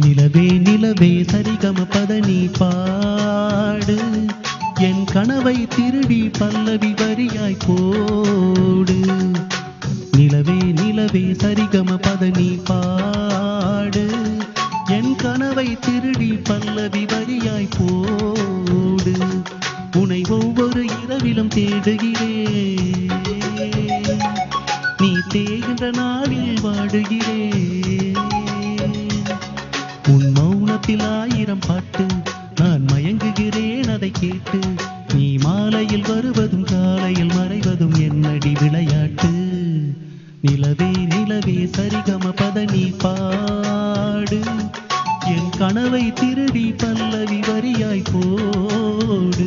நிலவே நிலவே சரிகம பதனி பாடு. என் கனவை திருடி பல்லவி வரியாய் போடு. நிலவே நிலவே சரிகம பதனி பாடு. என் கனவை திருடி பல்லவி வரியாய் போடு. உனை ஒவ்வொரு இரவிலும் தேடுகிறேன் நீ தேகின்ற நாளில் வாடுகிறேன் மௌனத்தில் ஆயிரம் பாட்டு நான் மயங்குகிறேன் அதை கேட்டு. நீ மாலையில் வருவதும் காலையில் மறைவதும் என்னடி விளையாட்டு? நிலவே நிலவே சரிகம பதனி பாடு. என் கனவை திருடி பல்லவி வரியாய் போடு.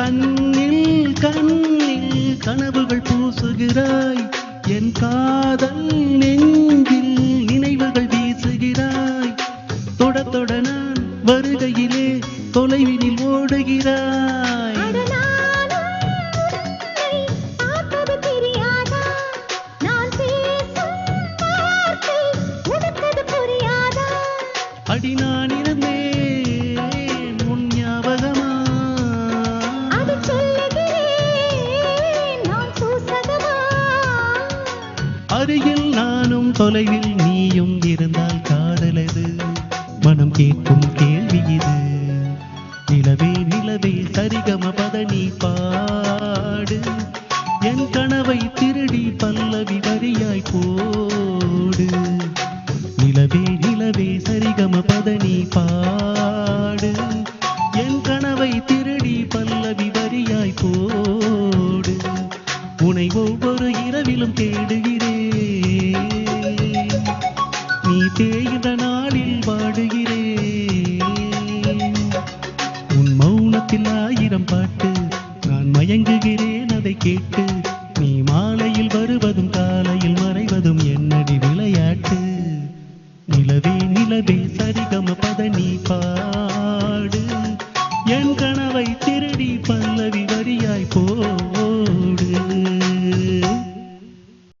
கண்ணில் கண்ணில் கனவுகள் பூசுகிறாய். என் காதல் நெஞ்சில் நினைவுகள் வீசுகிறாய். தொட தொட நான் வருகையிலே தொலைவினில் ஓடுகிறாய். தொலைவில் நீயும் இருந்தால் காதலது. மனம் கேட்கும் கேள்வி இது. நிலவே நிலவே சரிகம பதனி பாடு. என் கனவை திருடி பல்லவி வரியாய் போடு. நிலவே நிலவே சரிகம பதனி பாடு. என் கனவை திருடி பல்லவி வரியாய் போடு. உனை ஒவ்வொரு இரவிலும் தேடுகிறேன். வாழ்கிறேன் அதை கேட்டு நீ மாலையில் வருவதும் காலையில் மறைவதும் என்னடி விளையாட்டு? நிலவே நிலவே சரிகம பத நீ பா